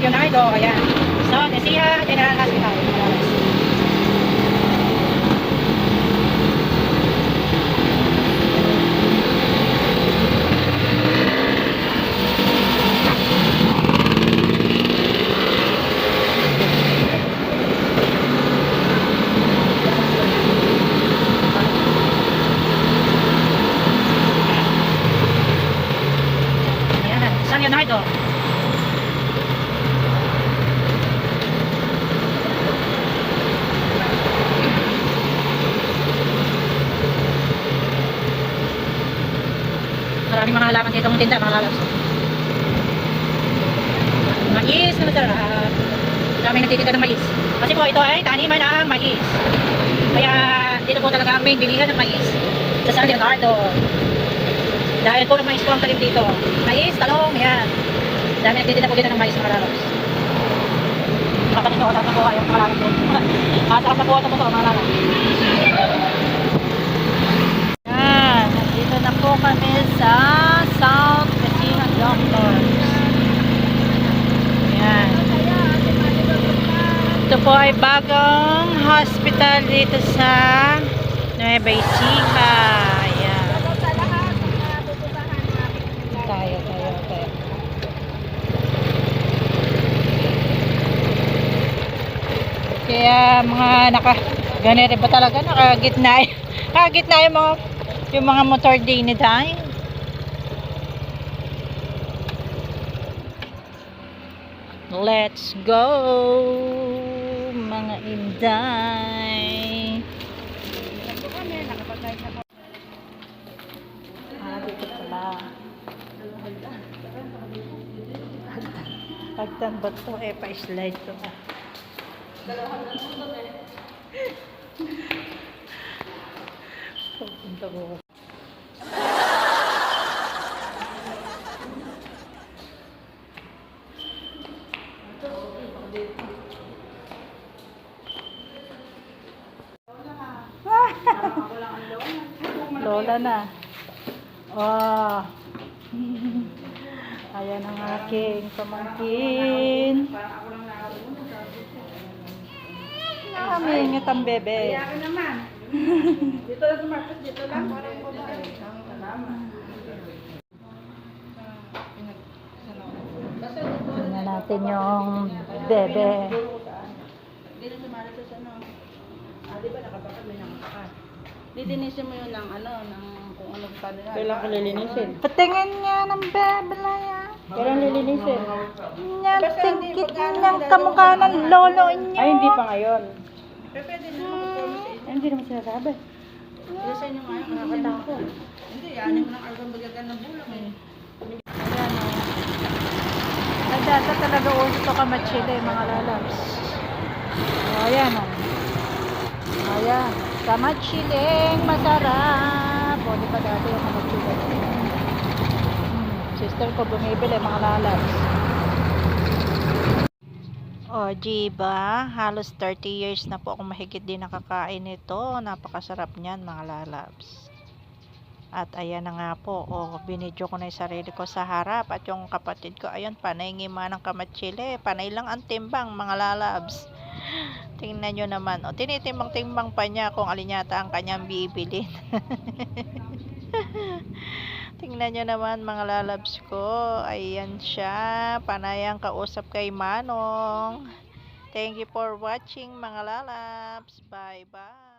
Leonardo, ayan. So, Nesia General Hospital. San Leonardo. Maraming mga halaman dito ng tinda, mga lalabs. Mais na masarap. Daming nagtitinda ng mais. Kasi po ito ay taniman ng mais. Kaya dito po talaga ang main bilihan ng mais. Sa San Leonardo. Dahil puro mais po ang talim dito. Mais, talong, yan. Dami nagtitinda po dito ng mais mga lalabs. Kapatid ko, na po kayo mga lalabs. Ah, sarap na po ito po mga lalabs. Yan, nandito na po kami sa South Kasihan Doctors. Yan. Ito po ay bagong hospital dito sa Nueva Ecija. Ayan. Kaya mga naka ganito ba talaga nakagitna nakagitna yung mga yung mga motor din ni tayo. Let's go mga inday. Ah, dito pala. Pagtan ba to eh, pa-slide to. Pupunta ko. Lola na. Oh. Ayan ang aking pamangkin. Nakamiingit ang bebe. Dito lang sa market, dito lang. Parang babae. Tingnan natin yung bebe. Dito sa market sa ano. Ah, di ba nakabakad may nakabakad. Lilinisin mo yun ng ano, ng kung ano pa nila. Kailangan ko lilinisin. Patingin nga ng bebe na yan. Kailangan lilinisin. Yan, tingkit ng kamukha ng lolo niyo. Ay, hindi pa ngayon. Pero pwede na Ay, hindi naman sinasabi. Lilisin nyo nga yun, nakakatakot. Hindi, yan mo ng algong bagagan ng bulang eh. Ayan o. Data talaga gusto ka machile, mga lalabs. O, ayan o. Kamachiling masarap. O, di ba dati yung kamachile? Hmm, sister ko bumibili, mga lalabs. O, diba? Halos 30 years na po akong mahigit din nakakain nito. Napakasarap niyan, mga lalabs. At ayan na nga po, oh, binidyo ko na yung sarili ko sa harap. At yung kapatid ko, ayun, panay ngima ng kamatsile. Panay lang ang timbang, mga lalabs. Tingnan nyo naman. O, tinitimbang-timbang pa niya kung alin yata ang kanyang bibilin. Tingnan nyo naman, mga lalabs ko. Ayan siya. Panay ang kausap kay Manong. Thank you for watching, mga lalabs. Bye-bye.